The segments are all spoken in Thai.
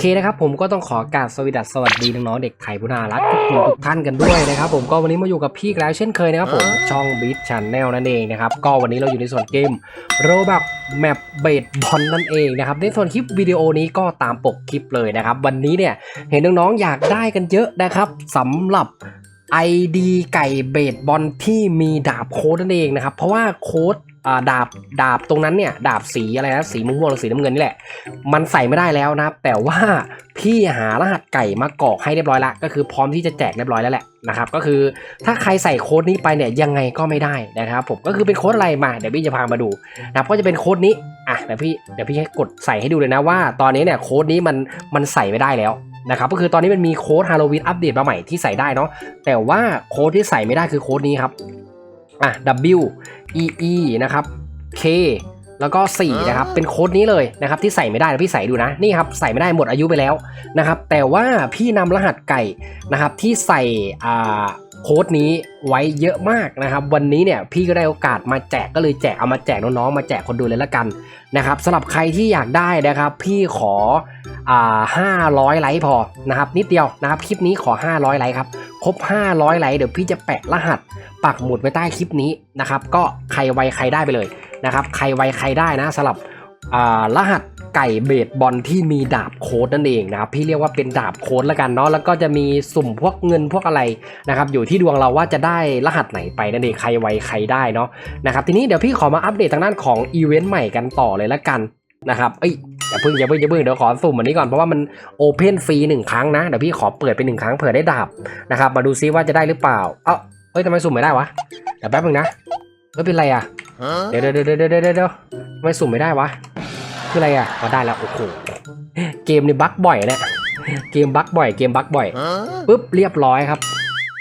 เคนะครับผมก็ต้องขอกราบสวัสดีสวัสดีน้องๆเด็กไทยผู้น่ารักทุกคนทุกท่านกันด้วยนะครับผมก็วันนี้มาอยู่กับพี่อีกแล้วเช่นเคยนะครับผมช่องบิทชันแนลนั่นเองนะครับก็วันนี้เราอยู่ในส่วนเกมโรบักแมปเบดบอลนั่นเองนะครับในส่วนคลิปวิดีโอนี้ก็ตามปกคลิปเลยนะครับวันนี้เนี่ยเห็นน้องๆอยากได้กันเยอะนะครับสำหรับ ID ไก่เบดบอลที่มีดาบโค้ดนั่นเองนะครับเพราะว่าโค้ดอ่า ดาบดาบตรงนั้นเนี่ยดาบสีอะไรนะสีม่วงๆหรือสีน้ำเงินนี่แหละ มันใส่ไม่ได้แล้วนะครับ แต่ว่าพี่หารหัสไก่มากรอกให้เรียบร้อยละก็คือพร้อมที่จะแจกเรียบร้อยแล้วแหละนะครับก็คือถ้าใครใส่โค้ดนี้ไปเนี่ยยังไงก็ไม่ได้นะครับผมก็คือเป็นโค้ดอะไรมาเดี๋ยวพี่จะพามาดูนะครับก็จะเป็นโค้ดนี้อะเดี๋ยวพี่เดี๋ยวพี่ให้กดใส่ให้ดูเลยนะว่า ตอนนี้เนี่ยโค้ดนี้มันมันใส่ไม่ได้แล้วนะครับก็คือตอนนี้มันมีโค้ดฮาโลวีนอัปเดตมาใหม่ที่ใส่ได้เนาะแต่ว่าโค้ดที่ใส่ไม่ได้คือโค้ดนี้ครับ อะ W E E นะครับ K แล้วก็ 4 นะครับ เป็นโค้ดนี้เลยนะครับ ที่ใส่ไม่ได้นะพี่ใส่ดูนะ นี่ครับ ใส่ไม่ได้หมดอายุไปแล้วนะครับ แต่ว่าพี่นำรหัสไก่นะครับ ที่ใส่อ่าโค้ดนี้ไว้เยอะมากนะครับ วันนี้เนี่ยพี่ก็ได้โอกาสมาแจกก็เลยแจกเอามาแจกน้องๆมาแจกคนดูเลยละกันนะครับสำหรับใครที่อยากได้นะครับ พี่ขอ อ่า500 ไลค์พอนะครับนิดเดียวนะครับคลิปนี้ขอ 500 ไลค์ครับครบ 500 ไลค์เดี๋ยวพี่จะแปะรหัส ปักหมุดไว้ใต้คลิปนี้นะครับก็ใครไวใครได้ไปเลยนะครับใครไวใครได้นะสำหรับรหัสไก่เบสบอลที่มีดาบโค้ดนั่นเองนะครับพี่เรียกว่าเป็นดาบโค้ดแล้วกันเนาะแล้วก็จะมีสุ่มพวกเงินพวกอะไรนะครับอยู่ที่ดวงเราว่าจะได้รหัสไหนไปนั่นเองใครไวใครได้เนาะนะครับทีนี้เดี๋ยวพี่ขอมาอัปเดตทางด้านของอีเวนต์ใหม่กันต่อเลยละกันนะครับเอ้ย อย่าเพิ่งอย่าเพิ่งอย่าเพิ่งเดี๋ยวขอสุ่มอันนี้ก่อนเพราะว่ามันโอเพนฟรีหนึ่งครั้งนะเดี๋ยวพี่ขอเปิดไปหนึ่งครั้งเผื่อได้ดาบนะครับมาดูซิว่าจะได้หรือเปล่า เอ้าเฮ้ยทำไมสุ่มไม่ได้วะเดี๋ยวแป๊บนึงนะเฮ้ยเป็นไรอะเดี๋ยวเดี๋ยวเดี๋ยวเดี๋ยวเดี๋ยวเดี๋ยวทำไม่สุ่มไม่ได้วะคืออะไรอะมาได้แล้วโอ้โหเกมนี่บั๊กบ่อยเนี่ยเกมบั๊กบ่อยเกมบั๊กบ่อยปุ๊บเรียบร้อยครับ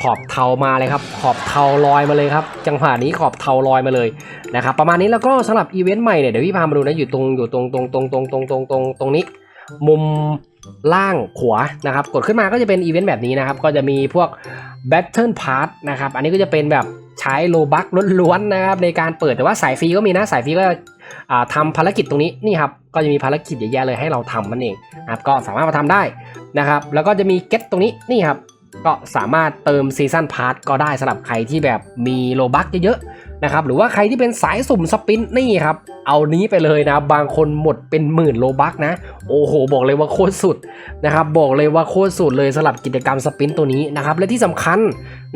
ขอบเทามาเลยครับ ขอบเทาลอยมาเลยครับ จังหวะนี้ขอบเทาลอยมาเลยนะครับ ประมาณนี้แล้วก็สำหรับอีเวนต์ใหม่เนี่ยเดี๋ยวพี่พามาดูนะอยู่ตรงอยู่ตรงตรงตรงตรงตรงตรงตรงตรงนี้ มุมล่างขวานะครับ กดขึ้นมาก็จะเป็นอีเวนต์แบบนี้นะครับ ก็จะมีพวก Battle Pass นะครับ อันนี้ก็จะเป็นแบบใช้โลบักล้วนๆนะครับในการเปิดแต่ว่าสายฟรีก็มีนะสายฟรีก็อ่าทำภารกิจตรงนี้นี่ครับก็จะมีภารกิจเยอะแยะเลยให้เราทำนั่นเองนะครับก็สามารถมาทำได้นะครับ แล้วก็จะมีเก็ตตรงนี้นี่ครับ ก็สามารถเติมซีซันพาร์ทก็ได้สำหรับใครที่แบบมีโลบักเยอะๆนะครับหรือว่าใครที่เป็นสายสุ่มสปินนี่ครับ เอานี้ไปเลยนะ บางคนหมดเป็นหมื่นโลบักนะ โอ้โห บอกเลยว่าโคตรสุดนะครับบอกเลยว่าโคตรสุดเลยสำหรับกิจกรรมสปินตัวนี้นะครับและที่สำคัญ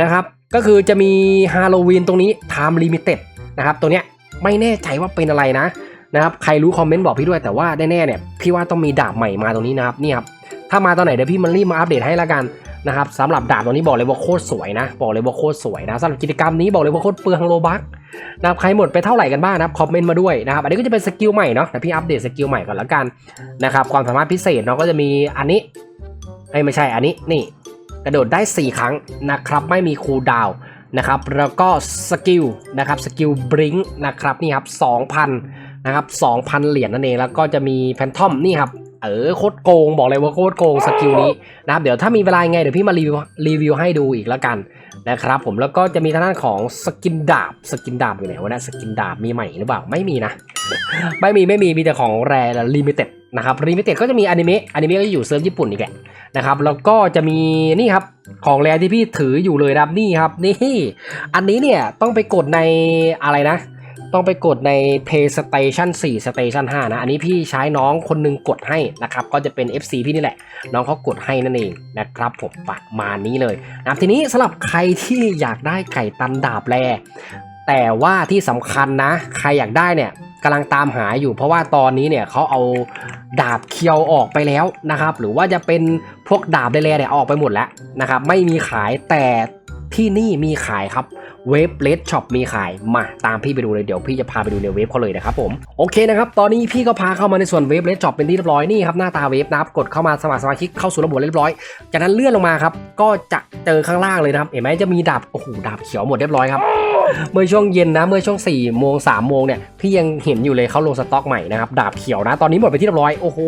นะครับก็คือจะมีฮาโลวีนตรงนี้ Time Limited นะครับตัวเนี้ยไม่แน่ใจว่าเป็นอะไรนะนะครับใครรู้คอมเมนต์บอกพี่ด้วยแต่ว่าแน่ๆเนี่ยพี่ว่าต้องมีดาบใหม่มาตรงนี้นะครับนี่ครับถ้ามาตอนไหนเดี๋ยวพี่มันรีบมาอัปเดตให้ละกัน นะครับสำหรับดาบตัวนี้บอกเลยว่าโคตรสวยนะ บอกเลยว่าโคตรสวยนะสำหรับกิจกรรมนี้บอกเลยว่าโคตรเปลืองโลบักนะครับใครหมดไปเท่าไหร่กันบ้างนะครับคอมเมนต์มาด้วยนะครับอันนี้ก็จะเป็นสกิลใหม่เนาะแต่พี่อัปเดตสกิลใหม่ก่อนละกันนะครับความสามารถพิเศษเนาะก็จะมีอันนี้เอ้ไม่ใช่อันนี้นี่กระโดดได้ 4 ครั้งนะครับไม่มีคูลดาวน์นะครับแล้วก็สกิลนะครับสกิลบริงนะครับนี่ครับ2,000นะครับ2,000 เหรียญนั่นเองแล้วก็จะมีแพนทอมนี่ครับ เออโคตรโกงบอกเลยว่าโคตรโกงสกิลนี้นะครับเดี๋ยวถ้ามีเวลาไงเดี๋ยวพี่มารีวิวรีวิวให้ดูอีกแล้วกันนะครับผมแล้วก็จะมีทางด้านของสกินดาบสกินดาบอยู่ไหนวะเนะสกินดาบมีใหม่หรือเปล่าไม่มีนะ ไม่มีไม่มีมีแต่ของแรและลิมิเต็ดนะครับลิมิเต็ดก็จะมีอนิเมะอนิเมะก็อยู่เซิร์ฟญี่ปุ่นอีกแหละนะครับแล้วก็จะมีนี่ครับของแรที่พี่ถืออยู่เลยนะครับนี่ครับนี่อันนี้เนี่ยต้องไปกดในอะไรนะ ต้องไปกดใน PlayStation 4 Station 5 นะ อันนี้พี่ใช้น้องคนหนึงกดให้นะครับ ก็จะเป็น FC พี่นี่แหละ น้องเขากดให้นั่นเองนะครับผมประมาณนี้เลยนะทีนี้สำหรับใครที่อยากได้ไก่ตันดาบแรแต่ว่าที่สำคัญนะ ใครอยากได้เนี่ยกำลังตามหาอยู่เพราะว่าตอนนี้เนี่ยเขาเอาดาบเคียวออกไปแล้วนะครับ หรือว่าจะเป็นพวกดาบแร่ๆเนี่ยอออกไปหมดแล้วนะครับ ไม่มีขายแต่ ที่นี่มีขายครับเว็บเลดช็อปมีขายมาตามพี่ไปดูเลยเดี๋ยวพี่จะพาไปดูในเว็บเขาเลยนะครับผมโอเคนะครับตอนนี้พี่ก็พาเข้ามาในส่วนเว็บเลดช็อปเป็นที่เรียบร้อยนี่ครับหน้าตาเว็บนะครับกดเข้ามาสมัครสมาชิกเข้าสู่ระบบเรียบร้อย จากนั้นเลื่อนลงมาครับก็จะเจอข้างล่างเลยนะครับเห็นไหมจะมีดาบโอ้โหดาบเขียวหมดเรียบร้อยครับเมื่อช่วงเย็นนะเมื่อช่วง4ี่โมงสามโมงเนี่ยพี่ยังเห็นอยู่เลยเขาลงสต็อกใหม่นะครับดาบเขียวนะตอนนี้หมดไปที่เรียบร้อยโอ้โห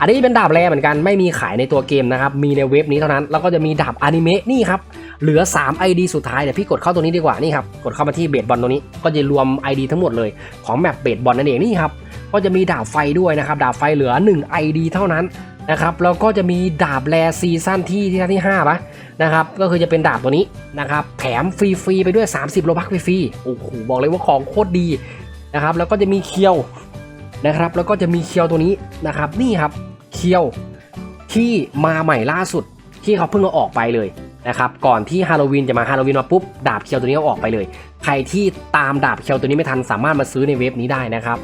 อันนี้เป็นดาบแรเหมือนกันไม่มีขายในตัวเกมนะครับมีในเว็บนี้เท่านั้นแล้วก็จะมีดาบอนิเมะนี่ครับ เหลือ 3 ID สุดท้ายเดี๋ยวพี่กดเข้าตัวนี้ดีกว่านี่ครับกดเข้ามาที่เบสบอลตรงนี้ ก็จะรวม ID ทั้งหมดเลยของแมปเบสบอลนั่นเองนี่ครับก็จะมีดาบไฟด้วยนะครับดาบไฟเหลือ 1 ID เท่านั้นนะครับแล้วก็จะมีดาบแรซีซั่นที่ที่ที่5ปะนะครับก็คือจะเป็นดาบตัวนี้นะครับแถมฟรีๆไปด้วย 30 โลบักฟรีๆโอ้โหบอกเลยว่าของโคตรดีนะครับแล้วก็จะมีเคียวนะครับแล้วก็จะมีเคียวตัวนี้นะครับนี่ครับเคียวที่มาใหม่ล่าสุดที่เขาเพิ่งเอาออกไปเลย นะครับก่อนที่ฮาโลวีนจะมาฮาโลวีนมาปุ๊บดาบเคียวตัวนี้เอาออกไปเลย ใครที่ตามดาบเคียวตัวนี้ไม่ทันสามารถมาซื้อในเว็บนี้ได้นะครับ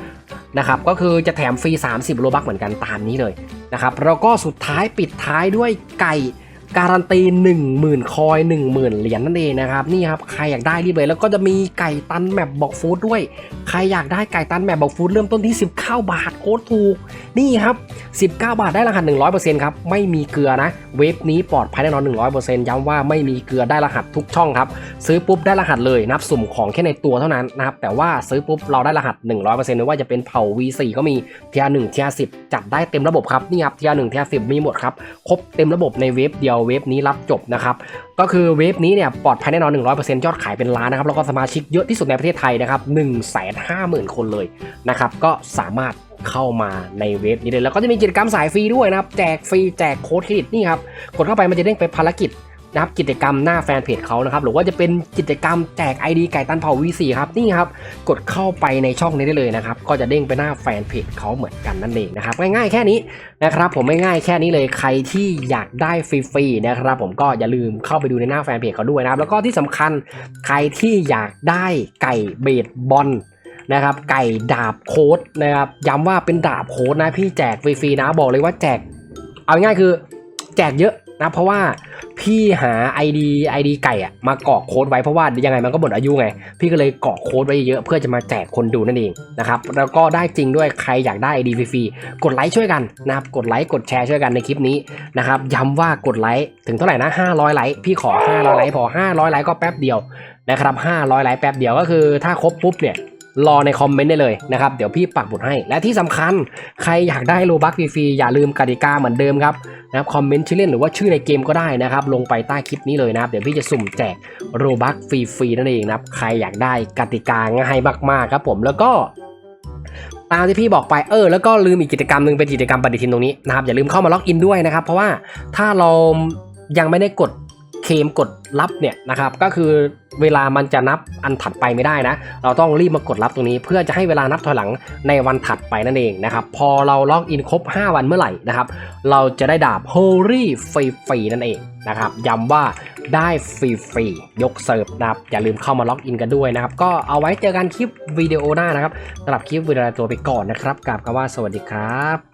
นะครับก็คือจะแถมฟรี 30 โลบักเหมือนกันตามนี้เลยนะครับแล้วก็สุดท้ายปิดท้ายด้วยไก่การันตี 10,000 คอย 10,000 เหรียญนั่นเองนะครับนี่ครับใครอยากได้รีบเลย แล้วก็จะมีไก่ตันแมปบอกฟูดด้วย ใครอยากได้ไก่ตันแมปบอกฟูดเริ่มต้นที่ 19 บาทโคตรถูก นี่ครับ 19 บาทได้รหัส 100%ครับ ไม่มีเกลือนะ เว็บนี้ปลอดภัยแน่นอน 100%ย้ำว่าไม่มีเกลือได้รหัสทุกช่องครับ ซื้อปุ๊บได้รหัสเลยนับสุ่มของแค่ในตัวเท่านั้นนะครับ แต่ว่าซื้อปุ๊บเราได้รหัส 100%ไม่ว่าจะเป็นเผ่า V4 ก็มีเทียร์1เทียร์10จัดได้เต็มระบบครับ นี่ครับเทียร์1เทียร์10มีหมดครับ ครบเต็มระบบในเว็บเดียวเว็บนี้รับจบนะครับ ก็คือเว็บนี้เนี่ยปลอดภัยแน่นอน 100%ยอดขายเป็นล้านนะครับ แล้วก็สมาชิกเยอะที่สุดในประเทศไทยนะครับ150,000 คนเลยนะครับ ก็สามารถ เข้ามาในเว็บนี้เลยแล้วก็จะมีกิจกรรมสายฟรีด้วยนะครับ แจกฟรีแจกโค้ดเครดิตนี่ครับกดเข้าไปมันจะเด้งไปภารกิจนะครับกิจกรรมหน้าแฟนเพจเขานะครับหรือว่าจะเป็นกิจกรรมแจก ID ไก่ตันเผา V4 ครับนี่ครับกดเข้าไปในช่องนี้ได้เลยนะครับก็จะเด้งไปหน้าแฟนเพจเขาเหมือนกันนั่นเองนะครับง่ายๆแค่นี้นะครับผมไม่ง่ายแค่นี้เลยใครที่อยากได้ฟรีๆนะครับผมก็อย่าลืมเข้าไปดูในหน้าแฟนเพจเขาด้วยนะครับแล้วก็ที่สำคัญใครที่อยากได้ไก่เบสบอล นะครับไก่ดาบโค้ดนะครับย้ำว่าเป็นดาบโค้ดนะพี่แจกฟรีๆนะบอกเลยว่าแจก เอาง่ายคือแจกเยอะนะเพราะว่าพี่หา ID ID ไก่อะมากรอกโค้ดไว้เพราะว่ายังไงมันก็หมดอายุไง พี่ก็เลยกรอกโค้ดไว้เยอะเพื่อจะมาแจกคนดูนั่นเองนะครับแล้วก็ได้จริงด้วยใครอยากได้ ID ฟรีๆกดไลค์ช่วยกันนะครับกดไลค์กดแชร์ช่วยกันในคลิปนี้นะครับย้ำว่ากดไลค์ถึงเท่าไหร่นะ 500 ไลค์พี่ขอ 500 ไลค์พอ 500 ไลค์ก็แป๊บเดียวนะครับ500 ไลค์แป๊บเดียวก็คือถ้าครบปุ๊บเนี่ย รอในคอมเมนต์ได้เลยนะครับเดี๋ยวพี่ปักหมุดให้ และที่สำคัญใครอยากได้โลบัคฟรีๆอย่าลืมกติกาเหมือนเดิมครับนะครับคอมเมนต์ชื่อเล่นหรือว่าชื่อในเกมก็ได้นะครับ ลงไปใต้คลิปนี้เลยนะครับเดี๋ยวพี่จะสุ่มแจกโรบัคฟรีๆนั่นเองนะครับใครอยากได้กติกาง่ายมากๆครับผมแล้วก็ตามที่พี่บอกไปเออแล้วก็ลืมอีกกิจกรรมหนึ่งเป็นกิจกรรมปฏิทินตรงนี้นะครับอย่าลืมเข้ามาล็อกอินด้วยนะครับ เพราะว่าถ้าเรายังไม่ได้กด ลมกดรับเนี่ยนะครับก็คือเวลามันจะนับอันถัดไปไม่ได้นะ เราต้องรีบมากดรับตรงนี้ เพื่อจะให้เวลานับถอยหลังในวันถัดไปนั่นเองนะครับ พอเราล็อกอินครบ 5 วันเมื่อไหร่นะครับ เราจะได้ดาบ Holy ฟรีๆนั่นเองนะครับย้ำว่าได้ฟรีๆยกเสิร์ฟนะครับ อย่าลืมเข้ามาล็อกอินกันด้วยนะครับ ก็เอาไว้เจอกันคลิปวิดีโอหน้านะครับสำหรับคลิปวิดีโอตัวไปก่อนนะครับกราบคำว่าสวัสดีครับ